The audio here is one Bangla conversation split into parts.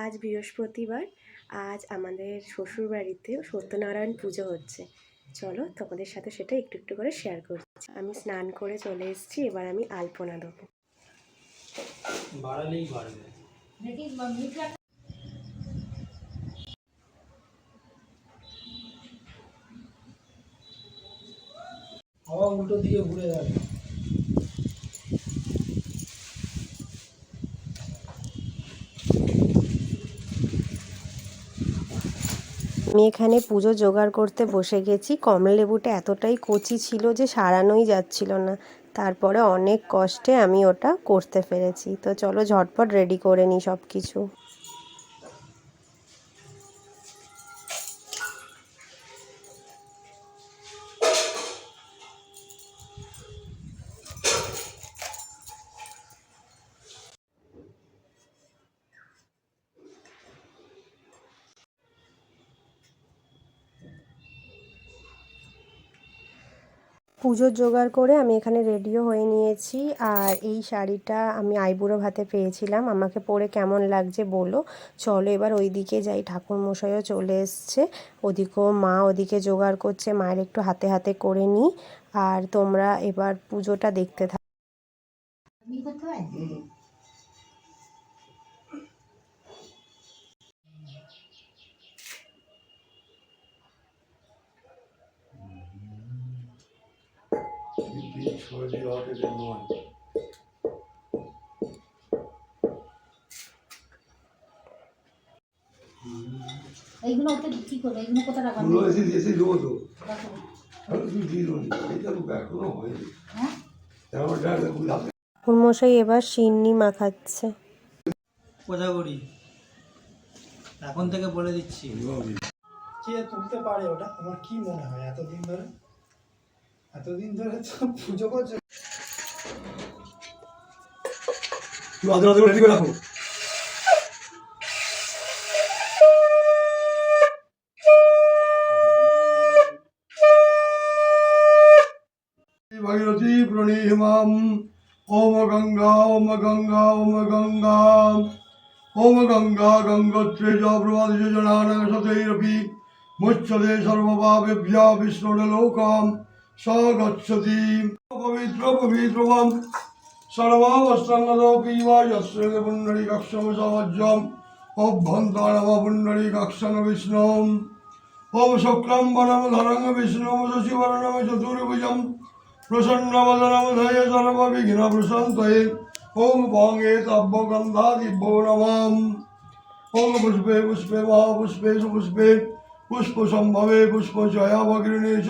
আজ বৃহস্পতিবার আজ আমাদের শ্বশুরবাড়িতে সত্যনারায়ণ পুজো হচ্ছে। চলো তোমাদের সাথে সেটা একটু একটু করে শেয়ার করছি। আমি স্নান করে চলে এসেছি এবার আমি আলপনা দেবো। বাড়ালেই বাড়বে হাওয়া উল্টো দিকে ঘুরে যাবে আমি এখানে পুজো জোগাড় করতে বসে গেছি। কমলা লেবুটা এতটাই কচি ছিল যে সারানোই যাচ্ছিল না। তারপরে অনেক কষ্টে আমি ওটা করতে পেরেছি। তো চলো ঝটপট রেডি করে নিই সব কিছু পুজোর জোগাড় করে আমি এখানে রেডিও হয়ে নিয়েছি। আর এই শাড়িটা আমি আইবুড়ো ভাতে পেয়েছিলাম। আমাকে পরে কেমন লাগছে বলো। চলো এবার ওই দিকে যাই। ঠাকুর মশাইও চলে এসছে। ওদিকেও মা ওদিকে জোগাড় করছে। মায়ের একটু হাতে হাতে করে নিই। আর তোমরা এবার পুজোটা দেখতে থাকো The ordered in one. এইগুলো ওতে কি করবে এইগুলো কোথায় রাখবেন তুলো এসে এসে দেবো তো। তাহলে তুমি দিয়ে দেবো এটা তো এখনও হয়নি। হ্যাঁ? মশাই এবার সিন্নি মাখাচ্ছে। কোজাগরি। এখন থেকে বলে দিচ্ছি। কে তুলতে পারে ওটা? তোমার কি মনে হয় এতদিন ধরে? এতদিন ধরে তো পুজো করছে? তুই আদর আদর রেডি করে রাখো। ভাগীরথী প্রণীমাম ওম গঙ্গা ওম গঙ্গা ওম গঙ্গা ওম গঙ্গা গঙ্গোত্রেজ প্রবাদ যোজনানং সতৈরপি মুচ্যতে সর্বভাবেভ্যা বিষ্ণুলোকম স গচ্ছতি পবিত্র পবিত্রম সর্বাবস্থাঙ্গদপি বা যস্রে পুণ্ডরী কক্ষম সহজ্যম অভ্যন্তরম পুণ্ডরী কক্ষং বিষ্ণুম ওম শুক্লম বনম ধরং বিষ্ণুম শশিবরণম চতুর্ভুজম প্রসন্নবদনম ধয় সর্ববিঘ্ন প্রশান্তয়ে ওম ভঙ্গে তব্যগন্ধাদিভ্যো নমঃ ওম পুষ্পে পুষ্পে মহাপুষ্পে সুপুষ্পে পুষ্প সম্ভবে পুষ্প জয়া ভগিনী চ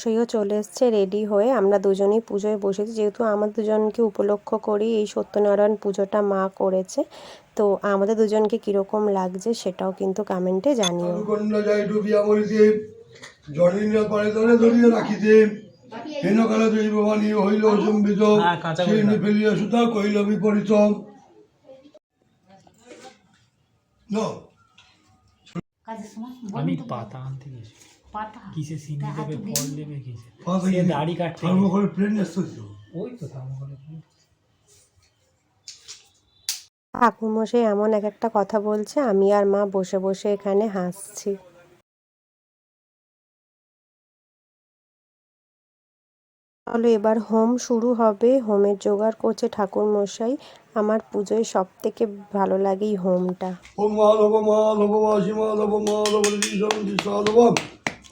কর্মশৈও চলে এসছে রেডি হয়ে আমরা দুজনেই পুজোয় বসেছি। যেহেতু আমার দুজনকে উপলক্ষ করেই এই সত্যনারায়ণ পুজোটা মা করেছে। তো আমাদের দুজনকে কীরকম লাগছে সেটাও কিন্তু কমেন্টে জানিও। কন্যা যায় ডুবিয়া মরিতে জনিন পারে ধরে ধরিয়া রাখিতে। হেন কালে দৈব বাণী হইল সম্বিত হ্যাঁ, সেই ফেলিয়া সুতা কইল বিপরীত। না। কাজের সময় আমি পাতা আনতে গেছি। পাতা। কিসে সিনি দেবে ফল দেবে কিসে? সে দাড়ি কাটতে থার্মোকলের প্লেন এসছে ওই তো থার্মোকলে ঠাকুরমশাই এমন এক একটা কথা বলছে আমি আর মা বসে বসে এখানে হাসছি। চলো এবার হোম শুরু হবে হোমের জোগাড় করছে ঠাকুরমশাই। আমার পুজোয় সব থেকে ভালো লাগে এই হোমটা।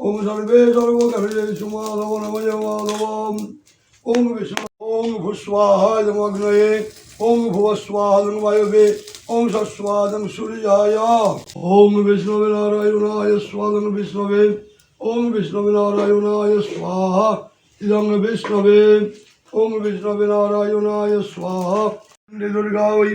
ओम सर्वे सर्वकर्मेशमाधवनमयमाधवाम् ॐ विष्णु ॐ भुस्वाहायमग्नये ॐ भुवस्वाहं वायवे ॐ सस्वादं सूर्याय ॐ विष्णवे नारायणाय स्वादं विष्णवे ॐ विष्णवे नारायणाय स्वाहा इदं विष्णवे ॐ विष्णवे नारायणाय स्वाहा दुर्गा वै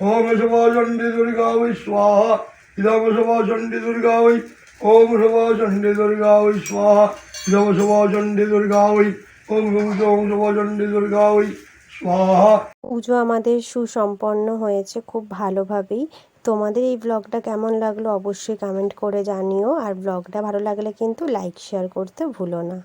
ॐ सभा चण्डी दुर्गा वै स्वाहा इदं सभा चण्डी दुर्गा वै ওম সভা চণ্ডী দুর্গা ওই স্বাহা। ইদং সভা চণ্ডী দুর্গা ওই ওম সভা চণ্ডী দুর্গা ওই স্বাহা। ইদং সভা চণ্ডী দুর্গা ওই ওম ওম সভা চণ্ডী দুর্গা ওই স্বাহা পুজো আমাদের সুসম্পন্ন হয়েছে খুব ভালোভাবেই। তোমাদের এই ব্লগটা কেমন লাগল অবশ্যই কমেন্ট করে জানিও। আর ব্লগটা ভালো লাগলে কিন্তু লাইক শেয়ার করতে ভুলো না।